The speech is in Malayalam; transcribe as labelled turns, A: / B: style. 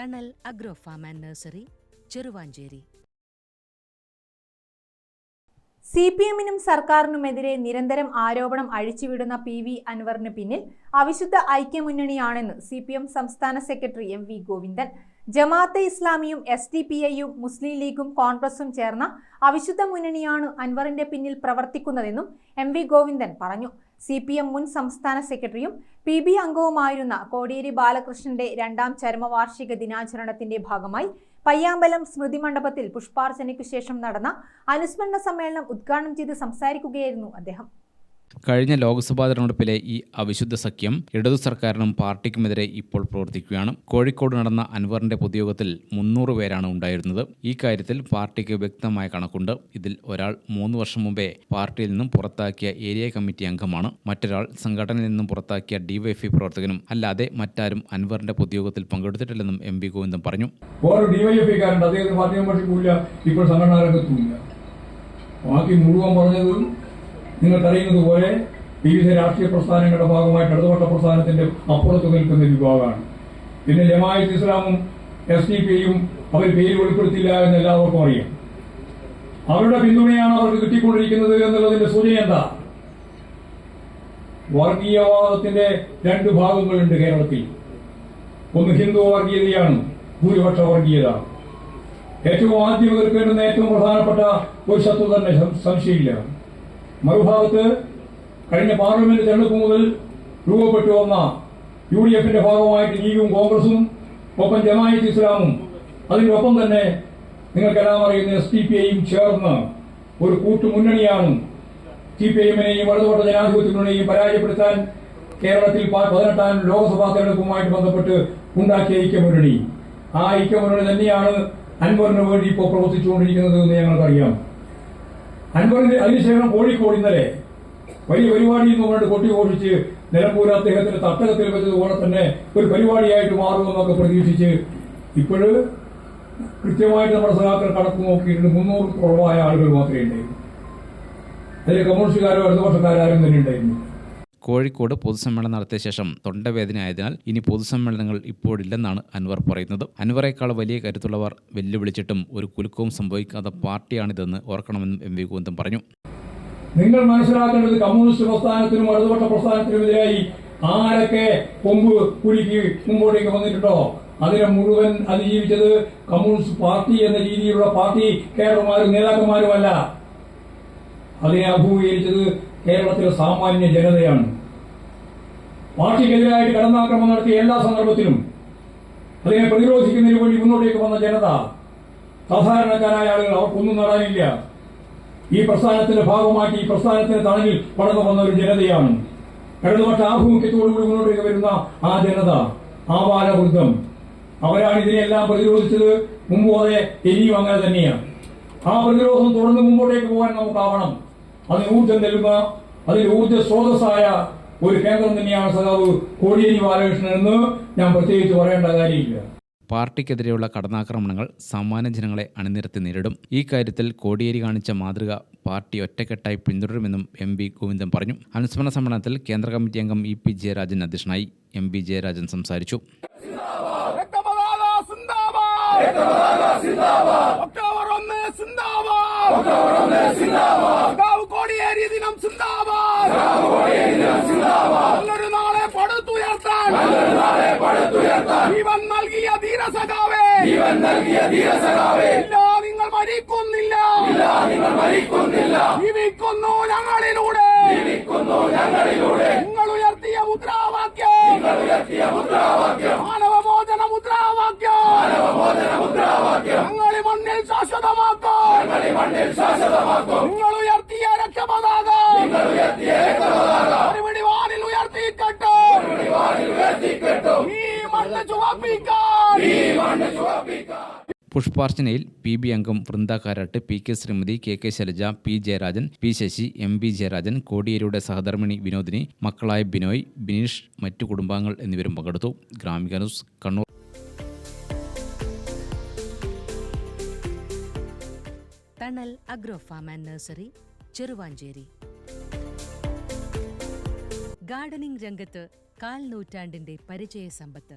A: Thanal agro farm and nursery Cheruvanchery.
B: C P എമ്മിനും സർക്കാരിനുമെതിരെ നിരന്തരം ആരോപണം അഴിച്ചുവിടുന്ന പി വി അൻവറിന് പിന്നിൽ അവിശുദ്ധ ഐക്യമുന്നണിയാണെന്ന് സി പി എം സംസ്ഥാന secretary M V Govindan. Jamaat-e ഇസ്ലാമിയും എസ് ഡി പി ഐയും മുസ്ലിം ലീഗും കോൺഗ്രസും ചേർന്ന അവിശുദ്ധ മുന്നണിയാണ് അൻവറിന്റെ പിന്നിൽ പ്രവർത്തിക്കുന്നതെന്നും എം വി ഗോവിന്ദൻ പറഞ്ഞു. സി പി എം മുൻ സംസ്ഥാന സെക്രട്ടറിയും പി ബി അംഗവുമായിരുന്ന കോടിയേരി ബാലകൃഷ്ണന്റെ രണ്ടാം ചരമവാർഷിക ദിനാചരണത്തിന്റെ ഭാഗമായി പയ്യാമ്പലം സ്മൃതി മണ്ഡപത്തിൽ പുഷ്പാർച്ചനയ്ക്കു ശേഷം നടന്ന അനുസ്മരണ സമ്മേളനം ഉദ്ഘാടനം ചെയ്ത് സംസാരിക്കുകയായിരുന്നു അദ്ദേഹം.
C: കഴിഞ്ഞ ലോക്സഭാ തെരഞ്ഞെടുപ്പിലെ ഈ അവിശുദ്ധ സഖ്യം ഇടതു സർക്കാരിനും പാർട്ടിക്കുമെതിരെ ഇപ്പോൾ പ്രവർത്തിക്കുകയാണ്. കോഴിക്കോട് നടന്ന അൻവറിന്റെ പൊതുയോഗത്തിൽ മുന്നൂറ് പേരാണ് ഉണ്ടായിരുന്നത്. ഈ കാര്യത്തിൽ പാർട്ടിക്ക് വ്യക്തമായ കണക്കുണ്ട്. ഇതിൽ ഒരാൾ മൂന്ന് വർഷം മുമ്പേ പാർട്ടിയിൽ നിന്നും പുറത്താക്കിയ ഏരിയ കമ്മിറ്റി അംഗമാണ്. മറ്റൊരാൾ സംഘടനയിൽ നിന്നും പുറത്താക്കിയ ഡിവൈഎഫ്ഐ പ്രവർത്തകനും അല്ലാതെ മറ്റാരും അൻവറിന്റെ പൊതുയോഗത്തിൽ പങ്കെടുത്തിട്ടില്ലെന്നും എം വി ഗോവിന്ദൻ പറഞ്ഞു.
D: ഇപ്പോൾ സംഘടനാ രംഗത്തുമില്ല ബാക്കി മുഴുവൻ പറഞ്ഞത് നിങ്ങൾക്കറിയുന്നത് പോലെ വിവിധ രാഷ്ട്രീയ പ്രസ്ഥാനങ്ങളുടെ ഭാഗമായിട്ട് ഇടതുപക്ഷ പ്രസ്ഥാനത്തിന്റെ അപ്പുറത്ത് നിൽക്കുന്ന വിഭാഗമാണ്. പിന്നെ ജമായത്ത് ഇസ്ലാമും എസ് ഡി പിയും അവർ പേര് വെളിപ്പെടുത്തില്ല എന്ന് എല്ലാവർക്കും അറിയാം. അവരുടെ പിന്തുണയാണ് അവർക്ക് കിട്ടിക്കൊണ്ടിരിക്കുന്നത് എന്നുള്ളതിന്റെ സൂചന എന്താ? വർഗീയവാദത്തിന്റെ രണ്ട് ഭാഗങ്ങളുണ്ട് കേരളത്തിൽ. ഒന്ന് ഹിന്ദു വർഗീയതയാണ് ഭൂരിപക്ഷ വർഗീയത ഏറ്റവും ആദ്യം എതിർക്കേണ്ടുന്ന ഏറ്റവും പ്രധാനപ്പെട്ട ഒരു ശത്രു തന്നെ സംശയമില്ല. മറുഭാഗത്ത് കഴിഞ്ഞ പാർലമെന്റ് തെരഞ്ഞെടുപ്പ് മുതൽ രൂപപ്പെട്ടു വന്ന യു ഡി എഫിന്റെ ഭാഗമായിട്ട് ലീഗും കോൺഗ്രസും ഒപ്പം ജമായത്ത് ഇസ്ലാമും. അതിനൊപ്പം തന്നെ നിങ്ങൾക്കെല്ലാം അറിയുന്ന എസ് ഡി പി ഐയും ചേർന്ന് ഒരു കൂട്ടുമുന്നണിയാണ് സി പി ഐഎമ്മിനെയും ജനാധിപത്യ മുന്നണിയെയും പരാജയപ്പെടുത്താൻ കേരളത്തിൽ പതിനെട്ടാം ലോക്സഭാ തെരഞ്ഞെടുപ്പുമായിട്ട് ബന്ധപ്പെട്ട് ഉണ്ടാക്കിയ ഐക്യമുന്നണി. ആ ഐക്യമുന്നണി തന്നെയാണ് അൻവറിന് വേണ്ടി ഇപ്പോൾ പ്രവർത്തിച്ചുകൊണ്ടിരിക്കുന്നത് എന്ന് ഞങ്ങൾക്കറിയാം. അൻവറിന്റെ അതിനുശേഷം കോഴിക്കോട് ഇന്നലെ വലിയ പരിപാടി എന്ന് പറഞ്ഞിട്ട് കൊട്ടിഘോഷിച്ച് നിലമ്പൂർ അദ്ദേഹത്തിന്റെ തട്ടകത്തിൽ വെച്ചതുപോലെ തന്നെ ഒരു പരിപാടിയായിട്ട് മാറുമെന്നൊക്കെ പ്രതീക്ഷിച്ച് ഇപ്പോഴ് കൃത്യമായിട്ട് നമ്മുടെ സഹാക്കൾ കണക്ക് നോക്കിയിട്ട് മുന്നൂറ് കുറവായ ആളുകൾ മാത്രമേ ഉണ്ടായിരുന്നു അതിൽ കമ്മ്യൂണിസ്റ്റുകാരോ ഇടതുപക്ഷക്കാരോ തന്നെ ഉണ്ടായിരുന്നു
C: കോഴിക്കോട് പൊതുസമ്മേളനം നടത്തിയ ശേഷം തൊണ്ടവേദന ആയതിനാൽ ഇനി പൊതുസമ്മേളനങ്ങൾ ഇപ്പോഴില്ലെന്നാണ് അൻവർ പറയുന്നത്. അൻവറേക്കാൾ വലിയ കരുത്തുള്ളവർ വെല്ലുവിളിച്ചിട്ടും ഒരു കുലുക്കവും സംഭവിക്കാത്ത പാർട്ടിയാണിതെന്ന് ഓർക്കണമെന്നും എം വി ഗോവിന്ദൻ പറഞ്ഞു.
D: നിങ്ങൾ മനസ്സിലാക്കേണ്ടത് കമ്മ്യൂണിസ്റ്റ് പ്രസ്ഥാനത്തിനും ഇടതുപക്ഷ പ്രസ്ഥാനത്തിനുമെതിരായി ആരൊക്കെ കൊമ്പ് കുലുക്കി മുമ്പോട്ടേക്ക് വന്നിട്ടുണ്ടോ? അതിനെ മുഴുവൻ അതിജീവിച്ചത് കമ്മ്യൂണിസ്റ്റ് പാർട്ടി എന്ന രീതിയിലുള്ള പാർട്ടി കേരളമാരും നേതാക്കന്മാരുമല്ല. അതിനെ അഭിമുഖീകരിച്ചത് കേരളത്തിലെ സാമാന്യ ജനതയാണ്. പാർട്ടിക്കെതിരായിട്ട് കടന്നാക്രമം നടത്തിയ എല്ലാ സന്ദർഭത്തിലും അതിനെ പ്രതിരോധിക്കുന്നതിന് വേണ്ടി മുന്നോട്ടേക്ക് വന്ന ജനത സാധാരണക്കാരായ ആളുകൾ അവർക്കൊന്നും നടാനില്ല. ഈ പ്രസ്ഥാനത്തിന്റെ ഭാഗമാക്കി ഈ പ്രസ്ഥാനത്തിന്റെ തണലിൽ വളർന്നു വന്ന ഒരു ജനതയാണ്. ഇടതുപക്ഷ ആഭിമുഖ്യത്തോടുകൂടി മുന്നോട്ടേക്ക് വരുന്ന ആ ജനത ആ ബാലവൃദ്ധം അവരാണ് ഇതിനെല്ലാം പ്രതിരോധിച്ചത്. മുമ്പ് അതെ ഇനിയും അങ്ങനെ തന്നെയാണ്. ആ പ്രതിരോധം തുടർന്ന് മുമ്പോട്ടേക്ക് പോകാൻ നമുക്കാവണം. അതിന് ഊർജം നൽകുക അതിൽ ഊർജ സ്രോതസ്സായ ഒരു കേന്ദ്രം തന്നെയാണ് സഖാവ് കോടിയേരി ബാലകൃഷ്ണൻ എന്ന് ഞാൻ പ്രത്യേകിച്ച് പറയേണ്ട കാര്യമില്ല.
C: പാർട്ടിക്കെതിരെയുള്ള കടന്നാക്രമണങ്ങൾ സാമാന്യ ജനങ്ങളെ അണിനിരത്തി നേരിടും. ഈ കാര്യത്തിൽ കോടിയേരി കാണിച്ച മാതൃക പാർട്ടി ഒറ്റക്കെട്ടായി പിന്തുടരുമെന്നും എം വി ഗോവിന്ദൻ പറഞ്ഞു. അനുസ്മരണ സമ്മേളനത്തിൽ കേന്ദ്ര കമ്മിറ്റി അംഗം ഇ പി ജയരാജൻ അധ്യക്ഷനായി എം വി ജയരാജൻ സംസാരിച്ചു.
E: ഒക്ടോബർ ഒന്ന് കോടിയേരി ദിനം സിന്ദാബാദ്. നല്ലൊരു നാളെ പടുത്തുയർത്താൻ. ജീവൻ നൽകിയ ധീരസഖാവേ. ജീവൻ നൽകിയ ധീരസഖാവേ. ഇല്ല നിങ്ങൾ മരിക്കുന്നില്ല. ഇല്ല നിങ്ങൾ മരിക്കുന്നില്ല. ജീവിക്കുന്നു ഞങ്ങളിലൂടെ. ജീവിക്കുന്നു ഞങ്ങളിലൂടെ. നിങ്ങൾ ഉയർത്തിയ മുദ്രാവാക്യം. നിങ്ങൾ ഉയർത്തിയ മുദ്രാവാക്യം. മാനവമോചന മുദ്രാവാക്യം. മാനവമോചന മുദ്രാവാക്യം. ഞങ്ങളി മണ്ണിൽ ശാശ്വതമാക്കും. ഞങ്ങളി മണ്ണിൽ ശാശ്വതമാക്കും. നിങ്ങൾ
C: പുഷ്പാർച്ചനയിൽ പി ബി അംഗം Brinda Karat P K Sreemathi K K Shailaja P Jayarajan P Sasi M B Jayarajan കോടിയേരിയുടെ സഹധർമ്മിണി വിനോദിനി മക്കളായ ബിനോയ് ബിനീഷ് മറ്റു കുടുംബാംഗങ്ങൾ എന്നിവരും പങ്കെടുത്തു. Gramika news Kannur.
A: Thanal agro farm and nursery Cheruvanchery. Gardening രംഗത്ത് കാൽ നൂറ്റാണ്ടിന്റെ പരിചയ സമ്പത്ത്.